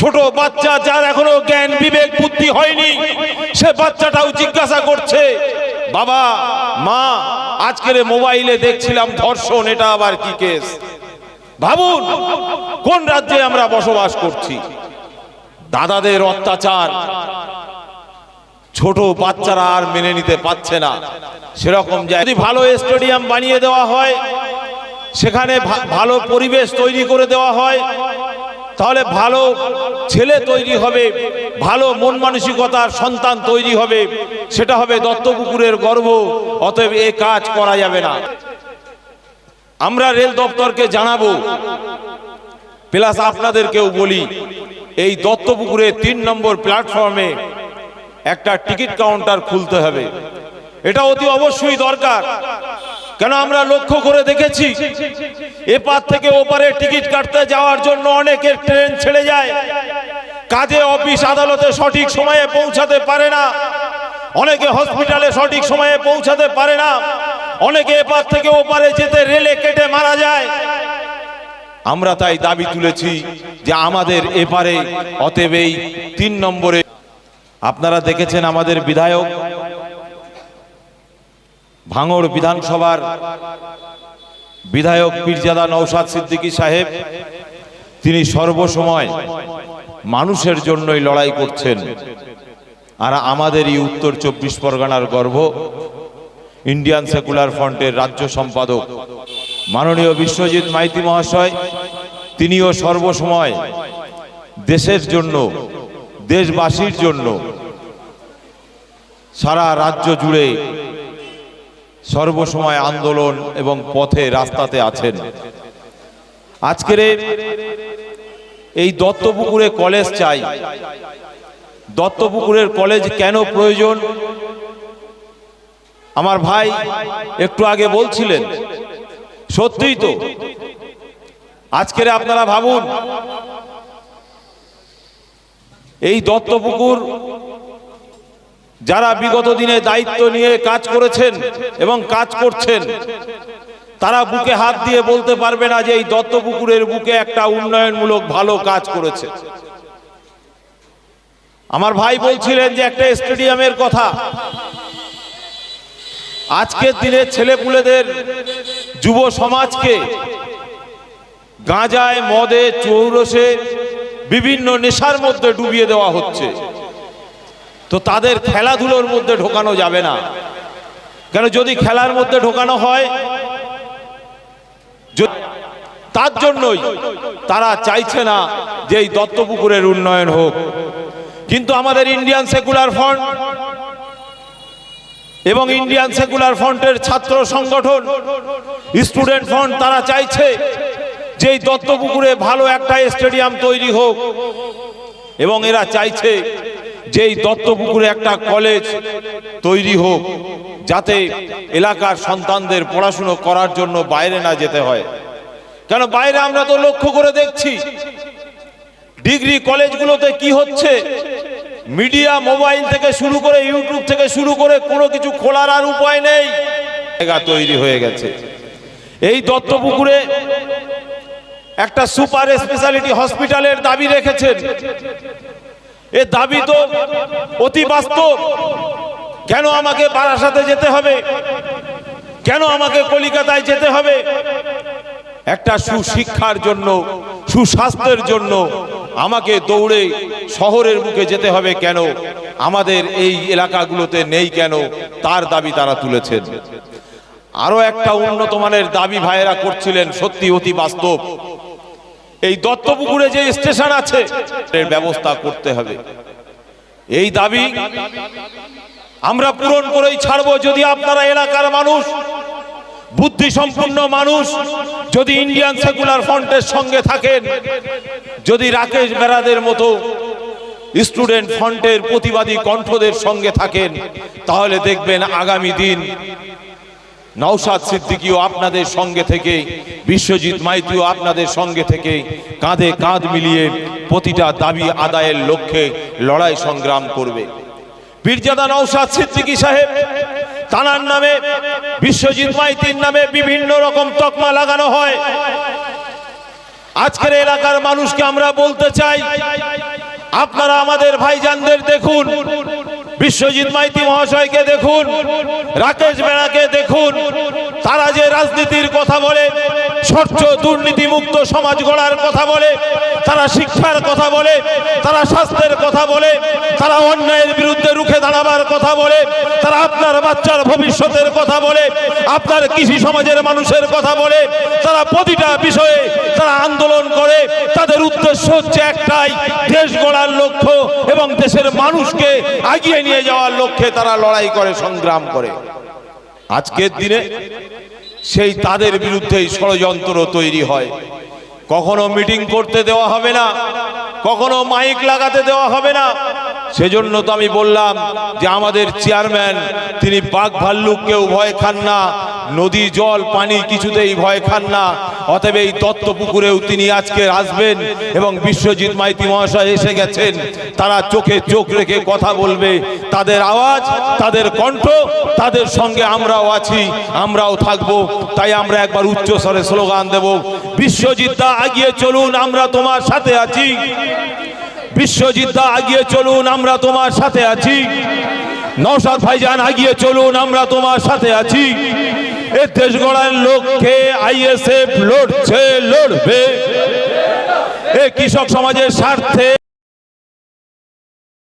ছোট বাচ্চা যার এখনও জ্ঞান, বিবেক, বুদ্ধি হয়নি, সে বাচ্চাটাও জিজ্ঞাসা করছে, বাবা, মা, আজকের মোবাইলে দেখছিলাম ধর্ষণ, এটা আবার কি কেস? ভাবুন, কোন রাজ্যে আমরা বসবাস করছি? দাদাদের অত্যাচার। ছোট বাচ্চারা আর মেনে নিতে পারছে না। সেরকম যদি ভালো স্টেডিয়াম বানিয়ে দেওয়া হয়, সেখানে ভালো পরিবেশ তৈরি করে দেওয়া হয় তাহলে ভালো ছেলে তৈরি হবে, ভালো মন মানসিকতার সন্তান তৈরি হবে, সেটা হবে দত্তপুকুরের গর্ব, অতএব এ কাজ করা যাবে না। আমরা রেল দপ্তরকে জানাব, প্লাস আপনাদেরকেও বলি, এই দত্তপুকুরে তিন নম্বর প্ল্যাটফর্মে একটা টিকিট কাউন্টার খুলতে হবে। এটা অতি অবশ্যই দরকার। কেন আমরা লক্ষ্য করে দেখেছি, এপার থেকে ওপারে টিকিট কাটতে যাওয়ার জন্য অনেকের ট্রেন ছেড়ে যায়। কাজে অফিস আদালতে সঠিক সময়ে পৌঁছাতে পারে না। অনেকে হসপিটালে সঠিক সময়ে পৌঁছাতে পারে না। অনেকে এপার থেকে ওপারে যেতে রেলে কেটে মারা যায়। আমরা তাই দাবি তুলেছি যে আমাদের এপারে অতএব এই তিন নম্বরে আপনারা দেখেছেন আমাদের বিধায়ক? ভাঙড় বিধানসভার বিধায়ক পীরজাদা নৌসাদ সিদ্দিকী সাহেব, তিনি সর্বসময় মানুষের জন্যই লড়াই করছেন। আর আমাদের এই উত্তর চব্বিশ পরগনার গর্ব, ইন্ডিয়ান সেকুলার ফ্রন্টের রাজ্য সম্পাদক মাননীয় বিশ্বজিৎ মাইতি মহাশয়, তিনিও সর্বসময় দেশের জন্য, দেশবাসীর জন্য সারা রাজ্য জুড়ে সর্বসময় আন্দোলন এবং পথে রাস্তাতে আছেন। আজকের এই- দত্তপুকুরে কলেজ চাই। দত্তপুকুরের কলেজ কেন প্রয়োজন? আমার ভাই একটু আগে বলছিলেন। সত্যিই তো। আজকের আপনারা ভাবুন, এই দত্তপুকুর যারা বিগত দিনে দায়িত্ব নিয়ে কাজ করেছেন এবং কাজ করছেন, তারা বুকে হাত দিয়ে বলতে পারবে না যে এই দত্তপুকুরের বুকে একটা উন্নয়নমূলক ভালো কাজ করেছে। আমার ভাই বলছিলেন যে একটা স্টেডিয়ামের কথা, আজকের দিনে ছেলেপুলেদের যুব সমাজকে গাঁজায়, মদে, চৌরসে বিভিন্ন নেশার মধ্যে ডুবিয়ে দেওয়া হচ্ছে। তো তাদের খেলাধুলোর মধ্যে ঢোকানো যাবে না। কেন যদি খেলার মধ্যে ঢোকানো হয় তার জন্যই তারা চাইছে না যে এই দত্তপুকুরের উন্নয়ন হোক। কিন্তু আমাদের ইন্ডিয়ান সেকুলার ফ্রন্ট এবং ইন্ডিয়ান সেকুলার ফ্রন্টের ছাত্র সংগঠন স্টুডেন্ট ফ্রন্ট তারা চাইছে যে এই দত্তপুকুরে ভালো একটা স্টেডিয়াম তৈরি হোক। এবং এরা চাইছে যে এই দত্তপুকুরে একটা কলেজ তৈরি হোক, যাতে এলাকার সন্তানদের পড়াশুনো করার জন্য বাইরে না যেতে হয়। কেন বাইরে আমরা তো লক্ষ্য করে দেখছি, ডিগ্রি কলেজগুলোতে কি হচ্ছে? মিডিয়া মোবাইল থেকে শুরু করে ইউটিউব থেকে শুরু করে কোনো কিছু খোলার আর উপায় নেই। জায়গা তৈরি হয়ে গেছে। এই দত্তপুকুরে একটা সুপার স্পেশালিটি হসপিটালের দাবি রেখেছেন। এ দাবি তো অতি বাস্তব। কেন আমাকে বারাসাতে যেতে হবে? কেন আমাকে কলিকাতায় যেতে হবে? একটা সুশিক্ষার জন্য, সুস্বাস্থ্যের জন্য আমাকে দৌড়ে শহরের মুখে যেতে হবে কেন? আমাদের এই এলাকাগুলোতে নেই কেন? তার দাবি তারা তুলেছেন। আরও একটা উন্নত মানের দাবি ভাইয়েরা করছিলেন, সত্যি অতি বাস্তব। এই দত্তপুকুরে যে স্টেশন আছে, এর ব্যবস্থা করতে হবে। এই দাবি আমরা পূরণ করেই ছাড়বো যদি আপনারা এলাকার মানুষ বুদ্ধি সম্পন্ন মানুষ, যদি ইন্ডিয়ান সেকুলার ফ্রন্টের সঙ্গে থাকেন, যদি রাকেশ বেরাদের মতো স্টুডেন্ট ফ্রন্টের প্রতিবাদী কণ্ঠদের সঙ্গে থাকেন, তাহলে দেখবেন আগামী দিন নওশাদ সিদ্দিকিও আপনাদের সঙ্গে থেকে, বিশ্বজিৎ মাইতিও আপনাদের সঙ্গে থেকে কাঁধে কাঁধ মিলিয়ে প্রতিটা দাবি আদায়ের লক্ষ্যে লড়াই সংগ্রাম করবে। পীরজাদা নওশাদ সিদ্দিকী সাহেব, তানার নামে, বিশ্বজিৎ মাইতির নামে বিভিন্ন রকম তকমা লাগানো হয়। আজকের এলাকার মানুষকে আমরা বলতে চাই, আপনারা আমাদের ভাইজানদের দেখুন। বিশ্বজিৎ মাইতি মহাশয়কে দেখুন রাকেশ বেড়াকে দেখুন তারা যে রাজনীতির কথা বলে স্বচ্ছ দুর্নীতি মুক্ত সমাজ গড়ার কথা বলে, তারা শিক্ষার কথা বলে, তারা স্বাস্থ্যের কথা বলে, তারা অন্যায়ের বিরুদ্ধে রুখে দাঁড়াবার কথা বলে, তারা আপনার বাচ্চার ভবিষ্যতের কথা বলে, আপনার কৃষি সমাজের মানুষের কথা বলে, তারা প্রতিটা বিষয়ে তারা আন্দোলন করে, তাদের উদ্দেশ্য হচ্ছে একটাই, দেশ গড়ার লক্ষ্য এবং দেশের মানুষকে এগিয়ে নিয়ে যাওয়ার লক্ষ্যে তারা লড়াই করে, সংগ্রাম করে। আজকের দিনে সেই তাদের বিরুদ্ধেই ষড়যন্ত্র তৈরি হয়। কখনো মিটিং করতে দেওয়া হবে না, কখনো মাইক লাগাতে দেওয়া হবে না সেজন্য তো আমি বললাম যে আমাদের চেয়ারম্যান, তিনি বাঘ ভাল্লুককেও ভয় খান না, নদী, জল, পানি কিছুতেই ভয় খান না, অতএব এই দত্ত পুকুরেও তিনি আজকে আসবেন এবং বিশ্বজিৎ মাইতি মহাশয় এসে গেছেন, তারা চোখে চোখ রেখে কথা বলবে, তাদের আওয়াজ, তাদের কণ্ঠ, তাদের সঙ্গে আমরাও আছি, আমরাও থাকব, তাই আমরা একবার উচ্চ স্বরে স্লোগান দেব, বিশ্বজিৎ দা আগিয়ে চলুন, আমরা তোমার সাথে আছি। বিশ্বজিৎ দা, আগিয়ে চলুন, আমরা তোমার সাথে আছি। নৌসাদ ভাইজান, আগিয়ে চলুন, আমরা তোমার সাথে আছি। এ দেশ গড়ার লক্ষ্যে আইএসএফ লড়ছে, লড়বে। এ কৃষক সমাজের স্বার্থে